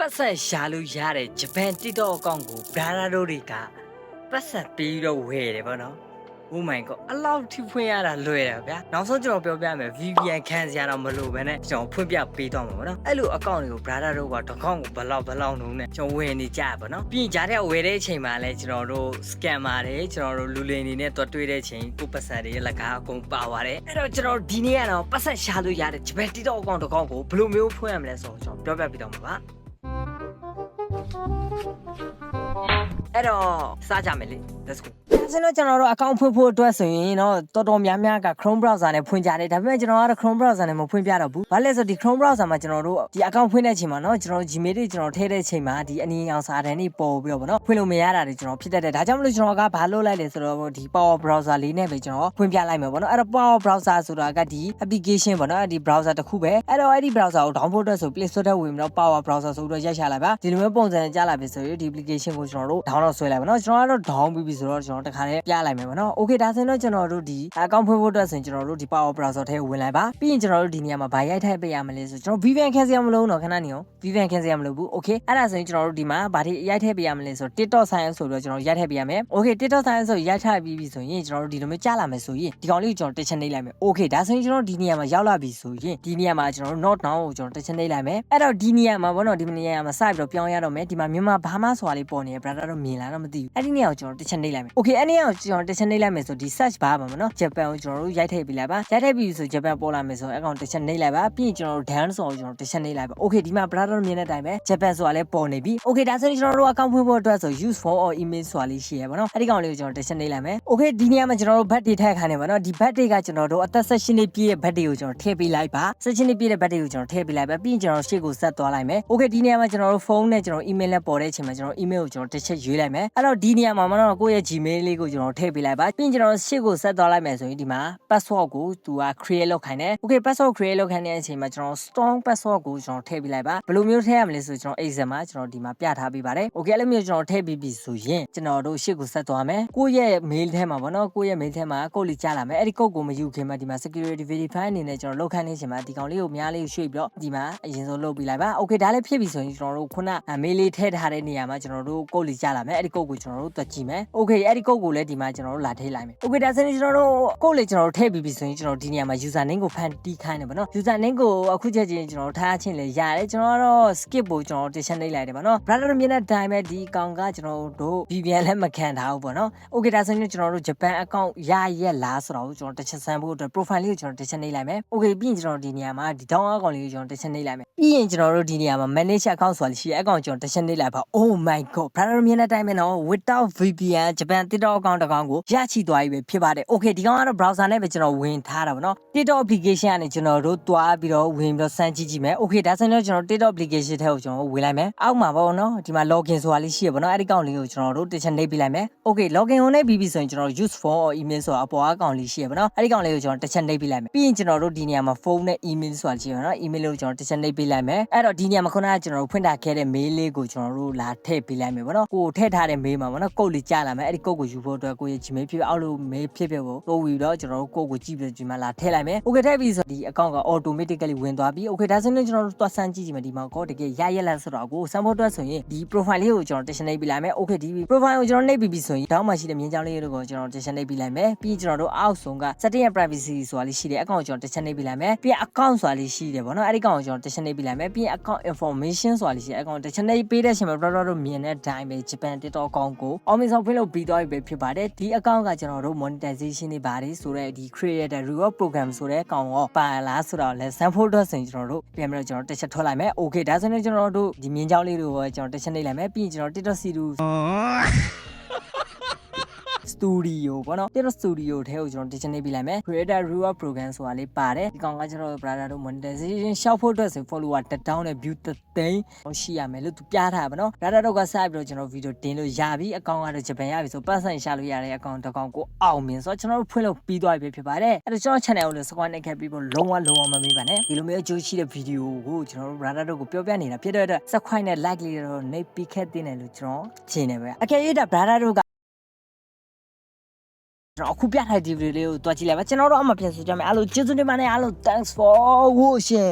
ပတ်ဆက်ရှာလို့ရတဲ့ဂျပန် TikTok အကောင့်ကိုဘရာဒါတို့တွေကပတ်ဆက်ပြီးတော့ဝယ်တယ်ဗောနော် Oh my god အလောက်ထိဖွင့်ရတာလွယ်တယ်ဗျာနောက်ဆုံးကျွန်တော်ပြောပြမယ် VPN ခံစရာတော့မလိုဘဲနဲ့ကျွန်တော်ဖွင့်ပြပေးတော့မှာဗောနော်အဲ့လိုအကောင့်တွေကို brother တို့ကတစ်ခေါက်ကိုဘလောက်ဘလောက်နှုံးနဲ့ကျွန်တော်ဝယ်နေကြရပါတော့ပြီးရင်ကြားတဲ့ဝယ်တဲ့အချိန်မှာလဲကျွန်တော်တို့ scammer တွေကျွန်တော်တို့လူလင်တွေနဲ့တွေ့တွေ့တဲ့အချိန်ကိုပတ်စံတွေလက်ကားအကုန်ပါသွားတယ်အဲ့တော့ကျွန်တော်ဒီနေ့ကတော့ပတ်စံရှာလို့ရတဲ့ဂျပန် TikTok အကောင့်တစ်ခေါက်ကိုဘယ်လိုမျိုးဖွင့်ရမလဲဆိုတော့ကျွန်တော်ပြောပြပေးတော့မှာပါ အဲ့တော့စားကြမယ်လေ let's go ဒါဆိုတော့ကျွန်တော်တို့ account ဖွင့်ဖို့အတွက်ဆိုရင်တော့တော်တော်များများက Chrome browser နဲ့ဖွင့်ကြတယ်ဒါပေမဲ့ကျွန်တော်ကတော့ Chrome browser နဲ့မဖွင့်ပြတော့ဘူးဘာလဲဆိုဒီ Chrome browser မှာကျွန်တော်တို့ဒီ account ဖွင့်တဲ့အချိန်မှာเนาะကျွန်တော် Gmail တွေကျွန်တော်ထည့်တဲ့အချိန်မှာဒီအနီအောင်စာတန်းတွေပေါ်ပြီးတော့ဗောနော်ဖွင့်လို့မရတာတွေကျွန်တော်ဖြစ်တတ်တယ်ဒါကြောင့်မလို့ကျွန်တော်ကဘာလုပ်လိုက်လဲဆိုတော့ဒီ Power browser လေးနဲ့ပဲကျွန်တော်ဖွင့်ပြလိုက်မယ်ဗောနော်အဲ့တော့ Power browser ဆိုတာကဒီ application ဗောနော်ဒီ browser တစ်ခုပဲအဲ့တော့အဲ့ဒီ browser ကို download လုပ်ဆို Play Store ထဲဝင်ပြီးတော့ Power browser ဆိုပြီးတော့ရိုက်ချလိုက်ပါဒီလိုမျိုးပုံစံ ကြားလာပြီဆိုရင်ဒီ application ကိုကျွန်တော်တို့ download ဆွဲလိုက်ပါနော်ကျွန်တော်ကတော့ down ပြီးပြီဆိုတော့ကျွန်တော်တခါတည်းပြလိုက်မယ်ဗောနော် okay ဒါဆိုရင်တော့ကျွန်တော်တို့ဒီ account ဖွင့်ဖို့အတွက်ဆိုရင်ကျွန်တော်တို့ဒီ Power browser ထဲဝင်လိုက်ပါပြီးရင်ကျွန်တော်တို့ဒီနေရာမှာဘာရိုက်ထိုက်ပေးရမလဲဆိုကျွန်တော် VPN ခံစရာမလိုတော့ခဏနေအောင် VPN ခံစရာမလိုဘူး okay အဲ့ဒါဆိုရင်ကျွန်တော်တို့ဒီမှာဘာတွေရိုက်ထည့်ပေးရမလဲဆိုတော့ TikTok science ဆိုတော့ကျွန်တော်ရိုက်ထည့်ပေးရမယ် okay TikTok science ဆိုရိုက်ထည့်ပြီးပြီဆိုရင်ကျွန်တော်တို့ဒီလိုမျိုးကြားလာမယ်ဆိုရင်ဒီကောင်လေးကိုကျွန်တော်တက်ချက်နှိပ်လိုက်မယ် okay ဒါဆိုရင်ကျွန်တော်ဒီနေရာမှာရောက်လာပြီဆိုရင်ဒီနေရာမှာကျွန်တော်တို့ not now ကိုကျွန်တော်တက်ချက်နှိပ်လိုက်မယ်အဲ့တော့ဒီနေရာမှာဘောနော်ဒီနေရာမှာစပြီးတော့ပြောင်းရတော့မယ်ဒီမှာမြန်မာဘာမှဆိုတာလေးပေါ်နေရ brother တော့မြင်လာတော့မသိဘူးအဲ့ဒီနေရာကိုကျွန်တော်တက်ချက်နှိပ်လိုက်မယ် okay အဲ့ဒီနေရာကိုကျွန်တော်တက်ချက်နှိပ်လိုက်မယ်ဆိုဒီ search bar ပါမနော်ဂျပန်ကိုကျွန်တော်တို့ရိုက်ထည့်ပေးလိုက်ပါရိုက်ထည့်ပြီးဆိုဂျပန်ပေါ်လာမယ်ဆိုအကောင်တက်ချက်နှိပ်လိုက်ပါပြီးရင်ကျွန်တော်တို့ dance ဆိုကျွန်တော်တက်ချက်နှိပ်လိုက်ပါ okay ဒီမှာ brother မြင်တဲ့အတိုင်းပဲဂျပန်ဆိုတာလည်းပေါ်နေပြီ okay ဒါဆိုရင်ကျွန်တော်တို့အကောင့်ဖွင့်ဖို့အတွက်ဆို use phone or email ဆိုတာလေးရှိရပါတော့အဲ့ဒီကောင်လေးကိုကျွန်တော်တက်ချက်နှိပ်လိုက်မယ် okay ဒီနေရာမှာကျွန်တော်တို့ bat တွေထည့်ခိုင်းနေပါတော့ဒီ bat တွေကကျွန်တော်တို့အသက်16နှစ်ပြည့်ရဲ့ bat တွေကိုကျွန်တော်ထည့်ပေးလိုက်ပါ16နှစ်ပြည့်တဲ့ bat တွေကိုကျွန်တော်ထည့်ပေးလိုက်ပါပြီးရင်ကျွန်တော်ရှေ့ကိုဆက်သွားလိုက်မယ် okay ဒီနေရာမှာကျွန်တော်တို့ဖုန်းနဲ့ကျွန်တော် email နဲ့ပေါ်တဲ့အချိန်မှာကျွန်တော် email ကိုကျွန်တော်တစ်ချက်ရွေးလိုက်မယ်အဲ့တော့ဒီနေရာမှာမတော့ကိုယ့်ရဲ့ gmail လေးကိုကျွန်တော်ထည့်ပေးလိုက်ပါပြီးရင်ကျွန်တော်ရှေ့ကိုဆက်သွားလိုက်မယ်ဆိုရင်ဒီမှာ password ကိုသူက create လုပ်ခိုင်းတယ် okay password create လုပ်ခိုင်းတဲ့အချိန်မှာကျွန်တော် strong password ကိုကျွန်တော်ထည့်ပေးလိုက်ပါဘယ်လိုမျိုးထည့်ရမလဲဆိုကျွန်တော် exam မှာကျွန်တော်ဒီမှာပြထားပေးပါတယ် okay အဲ့လိုမျိုးကျွန်တော်ထည့်ပြီးပြီဆိုရင်ကျွန်တော်တို့ရှေ့ကိုဆက်သွားမယ်ကိုယ့်ရဲ့ mail ထဲမှာဗောနော်ကိုယ့်ရဲ့ mail ထဲမှာကိုယ့်လေးကြားလာမယ်အဲ့ဒီ code ကိုမယူခင်မှာဒီမှာ security verify အနေနဲ့ကျွန်တော်လောက်ခိုင်းနေချိန်မှာဒီကောင်လေးကိုများလေးရွှေ့ပြီးတော့ဒီမှာအရင်ဆုံးလုပ်ပြီးလိုက်ပါ okay ဒါလည်းဖြစ်ပြီဆိုရင်ကျွန်တော်တို့ခုန mail လေးထည့်ထားတဲ့နေရာမှာကျွန်တော်တို့ code လေးကြားလာမယ်အဲ့ဒီ code ကိုကျွန်တော်တို့တွက်ကြည့်မယ် okay အဲ့ဒီ code ကိုလည်းဒီမှာကျွန်တော်တို့လာထည့်လိုက်မယ် okay ဒါဆိုရင်ကျွန်တော်တို့ code လေးကျွန်တော်တို့ထည့်ပြီးပြီဆိုရင်ကျွန်တော်ဒီနေရာမှာ user name ကိုဖန်တီးခိုင်းတယ်ဗောနော် user name ကိုအခုချက်ချင်းကျွန်တော်ထားချင်းလေရတယ်ကျွန်တော်ကတော့ skip ကိုကျွန်တော်တင်ချက်နှိပ်လိုက်တယ်ဗောနော် brother မြင်တဲ့အတိုင်းပဲဒီအကောင်ကကျွန်တော်တို့ VPN လည်းမခံထားဘူးဗောနော် okay ဒါဆိုရင်ကျွန်တော်တို့ Japan account ရရက်လားဆိုတော့ကျွန်တော်တစ်ချက်ဆန်းဖို့အတွက် profile လေးကိုကျွန်တော်တစ်ချက်နှိပ်လိုက်မယ် okay ပြီးရင်ကျွန်တော်ဒီနေရာမှာဒီ down account လေးကိုကျွန်တော်တစ်ချက်နှိပ်လိုက်မယ်ပြီးရင်ကျွန်တော်တို့ဒီနေရာမှာ manage account ဆိုတာရှိတယ်အကောင့်ကျွန်တော်တစ်ချက်နှိပ်လိုက်ပါ oh my god brother မြင်တဲ့အတိုင်းပဲနော် without VPN Japan TikTok account တစ်ကောင်ကိုရချိသွားပြီပဲဖြစ်ပါတယ် okay ဒီကောင်ကတော့ browser နဲ့ပဲကျွန်တော်ဝင်ထားတာဗောနော် TikTok application ကနေကျွန်တော်တို့တွားပြီးတော့ဝင်ပြီးတော့စမ်းကြည့်ကြည့်မယ် okay ဒါဆိုရင်တော့ကျွန်တော် TikTok application ထဲကိုကျွန်တော်ဝင်လိုက်မယ်အောက်မှာပေါ့နော်ဒီမှာ login ဆိုတာလေးရှိရပါတော့အဲ့ဒီကောင်လေးကိုကျွန်တော်တို့တစ်ချက်နှိပ်ပြလိုက်မယ် okay login ကိုနှိပ်ပြီးပြီဆိုရင်ကျွန်တော် use phone or email ဆိုတာအပေါ်အကောင်လေးရှိရပါတော့အဲ့ဒီကောင်လေးကိုကျွန်တော်တစ်ချက်နှိပ်ပြလိုက်မယ်ပြီးရင်ကျွန်တော်တို့ဒီနေရာမှာ phone နဲ့ email ဆိုတာရှိရပါတော့ email ကိုကျွန်တော်တစ်ချက်နှိပ်ပြလိုက်မယ်အဲ့တော့ဒီနေရာမှာခုနကကျွန်တော်တို့ဖွင့်ထားခဲ့တဲ့ mail လေးကိုကျွန်တော်တို့လာထည့်ပြလိုက်မယ်ပေါ့နော်ကိုထည့်ထားတဲ့ mail မှာပေါ့နော်ကုတ်လေးကြားလာမယ်အဲ့ဒီကုတ်ကိုယူဖို့အတွက်ကိုရဲ့ gmail ဖြစ်အောက်လို့ mail ဖြစ်ဖြစ်ကိုကိုယူတော့ကျွန်တော်တို့ကုတ်ကိုကြည့်ပြီးဒီမှာလာထည့်လိုက်မယ် okay ထည့်ပြီဆိုဒီ account က automatically ဝင်သွားပြီ okay ဒါဆိုရင်ကျွန်တော်တို့သွားစမ်းကြည့်ကြည့်မယ်ဒီမှာကောတကယ်ရရက်လက်ဆိုတော့ကိုစမ်းဖို့အတွက်ဆိုရင်ဒီ profile လေးကိုကျွန်တော် tension နှိပ်ပြလိုက်မယ် okay ဒီ profile ကိုကျွန်တော်နှိပ်ပြီးပြီဆိုရင်တောင်းမှရှိတဲ့မြင်းကြောင်းလေးတွေကိုကျွန်တော် tension နှိပ်ပြလိုက်မယ်ပြီးကျွန်တော်တို့အောက်ဆုံးက setting and privacy ဆိုတာလေးရှိတယ် account ကိုကျွန်တော် tension နှိပ်ပြလိုက်မယ်ပြီး account ဆိုတာလေးရှိတယ်ဗောနော်အဲ့ဒီ account ကိုကျွန်တော် tension နှိပ်ပြလိုက်မယ်ပြီး account information ဆိုတာလေးရှိတယ် account tension နှိပ်ပေးတဲ့အချိန်မှာတော်တော်တို့မြင်တဲ့အတိုင်းပဲ Japan TikTok account ကို Omnisom ဖိလို့ပြီးသွားပြီပဲဖြစ်ပါတယ်ဒီ account ကကျွန်တော်တို့ monetization တွေပါတယ်ဆိုတော့ဒီ creator reward program ဆိုတဲ့ကောင်ရောပါလားဆိုတော့လဲ sample တော့ဆိုရင်ကျွန်တော်တို့ပြန်ပြီးတော့ကျွန်တော်တစ်ချက်ထွက်လိုက်မယ် okay ဒါဆိုရင်ကျွန်တော်တို့ဒီမြင်းကြောင်းလေးတွေကိုကျွန်တော်တစ်ချက်နှိပ်လိုက်မယ်ပြီးရင်ကျွန်တော် TikTok series စတူဒီယိုပေါ့နော်တိရစတူဒီယိုထဲကိုကျွန်တော် digital နေပြလိုက်မယ် creator reward program ဆိုတာလေးပါတယ်ဒီကောင်ကကျွန်တော် brother တို့ monetization ရှောက်ဖို့အတွက်ဆို follower 1000နဲ့ view 3000ရှိရမယ်လို့သူပြထားပါနော် brother တို့ကစပြီးတော့ကျွန်တော် video တင်လို့ရပြီအကောင်ကတော့ဂျပန်ရပြီဆိုပတ်စံရှာလို့ရတဲ့အကောင်တစ်ကောင်ကိုအောင်မြင်ဆိုတော့ကျွန်တော်တို့ဖွင့်လို့ပြီးသွားပြီဖြစ်ပါတယ်အဲ့တော့ကျွန်တော် channel ကိုလည်း subscribe နဲ့ခဲ့ပြီးတော့လုံးဝလုံးဝမမေ့ပါနဲ့ဒီလိုမျိုးအကျိုးရှိတဲ့ video ကိုကျွန်တော်တို့ brother တို့ကိုပြောပြနေတာဖြစ်တဲ့အတွက် subscribe နဲ့ like လေးတော့နေပြီးခဲ့တင်တယ်လို့ကျွန်တော်ရှင်းနေပဲအကယ်၍ဒါ brother တို့က ကျွန်တော်အခုပြထားတဲ့ဒီဗီဒီယိုလေးကိုတွားကြည့်လိုက်ပါကျွန်တော်တို့အမှပြန်ဆိုကြမယ်အားလုံးကျေးဇူးတင်ပါတယ်အားလုံး thanks for watching